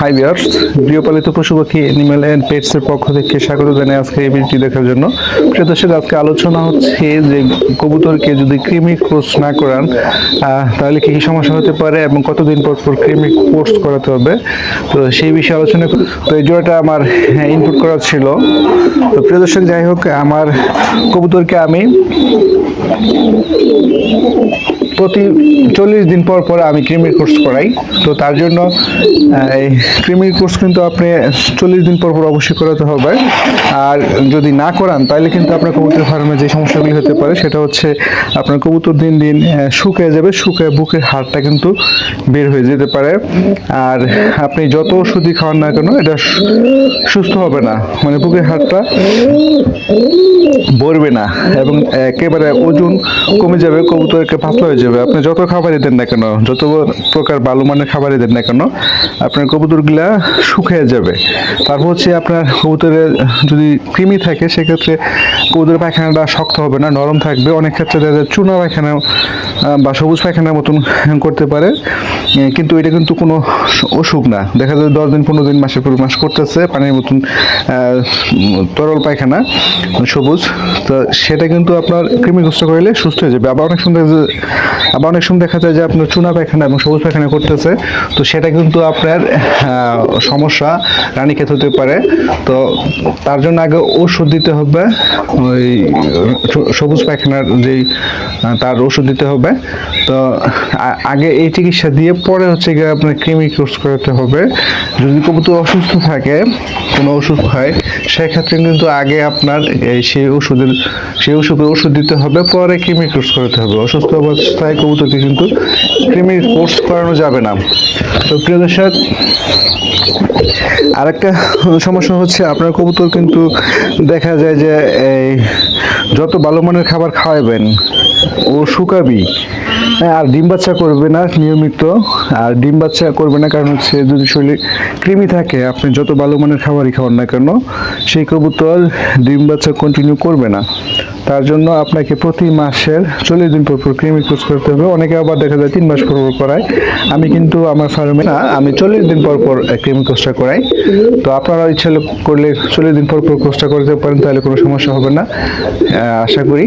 High বিয়ার্স গৃহপালিত পশু পাখি অ্যানিমেল অ্যান্ড পেটস এর পক্ষ থেকে স্বাগত জানাই আজকে এই ভিডিওটি দেখার জন্য। প্রিয় দর্শক, আজকে আলোচনা হচ্ছে যে কবুতরকে যদি কৃমি কোর্স না করান তাহলে কি কি সমস্যা হতে পারে এবং কতদিন পর পর কৃমি কোর্স করাতে হবে? তো সেই বিষয়ে আলোচনা। তো এই জোড়াটা আমার ইনপুট করা ছিল। তো প্রিয় দর্শক, যাই হোক, আমার কবুতরকে আমি প্রতি চল্লিশ দিন পর পর আমি ক্রিমির কোর্স করাই। তো তার জন্য এই ক্রিমির কোর্স কিন্তু আপনি চল্লিশ দিন পর পর অবশ্যই করাতে হবে। আর যদি না করান, তাহলে কিন্তু আপনার কবুতর ফার্মে যে সমস্যাগুলি হতে পারে, সেটা হচ্ছে আপনার কবুতর দিন দিন শুকিয়ে যাবে, শুকিয়ে বুকের হাড়টা কিন্তু বের হয়ে যেতে পারে। আর আপনি যত ওষুধই খাওয়ান না কেন, এটা সুস্থ হবে না। মানে বুকের হাড়টা ভরবে না, এবং একেবারে ওজন কমে যাবে, কবুতরকে পাতলা হয়ে যাবে। আপনি যত খাবারই দেন না কেন, যত প্রকার ভালো মানের খাবারই দেন না কেন, আপনার কবুতরগুলা শুকিয়ে যাবে। তারপর হচ্ছে আপনার কবুতরের যদি কৃমি থাকে, সেক্ষেত্রে কবুতরের পায়খানাটা শক্ত হবে না, নরম থাকবে। অনেক ক্ষেত্রে দেখা যায় চুনা পায়খানা বা সবুজ পায়খানার মতন করতে পারে। কিন্তু এটা কিন্তু কোনো অসুখ না। দেখা যায় দশ দিন, পনেরো দিন, মাসের পর মাস করতেছে, পানির মতন তরল পায়খানা, সবুজ। তো সেটা কিন্তু আপনার কৃমিগ্রস্ত করলে সুস্থ হয়ে যাবে। আবার অনেক সময় আবার অনেক সময় দেখা যায় যে আপনার চুনা পায়খানা এবং সবুজ পায়খানা করতেছে। তো সেটা কিন্তু আপনার সমস্যা রানীক্ষেত হতে পারে। তো তার জন্য আগে ওষুধ দিতে হবে। ওই সবুজ পায়খানার যেই তার ওষুধ দিতে হবে। তো আগে এই চিকিৎসা দিয়ে পরে হচ্ছে গিয়ে আপনার কৃমি কোর্স করাতে হবে। যদি কবুতর অসুস্থ থাকে, কোনো অসুখ হয়, সেক্ষেত্রে কিন্তু আগে আপনার এই সেই ওষুধের, সেই ওষুধে ওষুধ দিতে হবে, পরে কৃমি কোর্স করাতে হবে। অসুস্থ অবস্থায় কবুতরকে কিন্তু কৃমির কোর্স করানো যাবে না। তো প্রিয় দর্শক, আরেকটা সমস্যা হচ্ছে আপনার কবুতর কিন্তু দেখা যায় যে এই যত ভালো মানের খাবার খাওয়াবেন ও শুকাবি। হ্যাঁ, আর ডিম বাচ্চা করবে না নিয়মিত। আর ডিম বাচ্চা করবে না কারণ হচ্ছে যদি শরীরে কৃমি থাকে আপনি যত ভালো মানের খাবারই খাওয়ান না কেন সেই কবুতর ডিম বাচ্চা কন্টিনিউ করবে না। তার জন্য আপনাকে প্রতি মাসের চল্লিশ দিন পর পর কৃমি কোর্স করতে হবে। অনেকে আবার দেখা যায় তিন মাস পর পর করায়। আমি কিন্তু আমার ফার্মে না আমি চল্লিশ দিন পর পর কৃমি কোর্সটা করাই। তো আপনারা ইচ্ছা করলে চল্লিশ দিন পর পর কোর্সটা করতে পারেন তাহলে কোনো সমস্যা হবে না। আশা করি।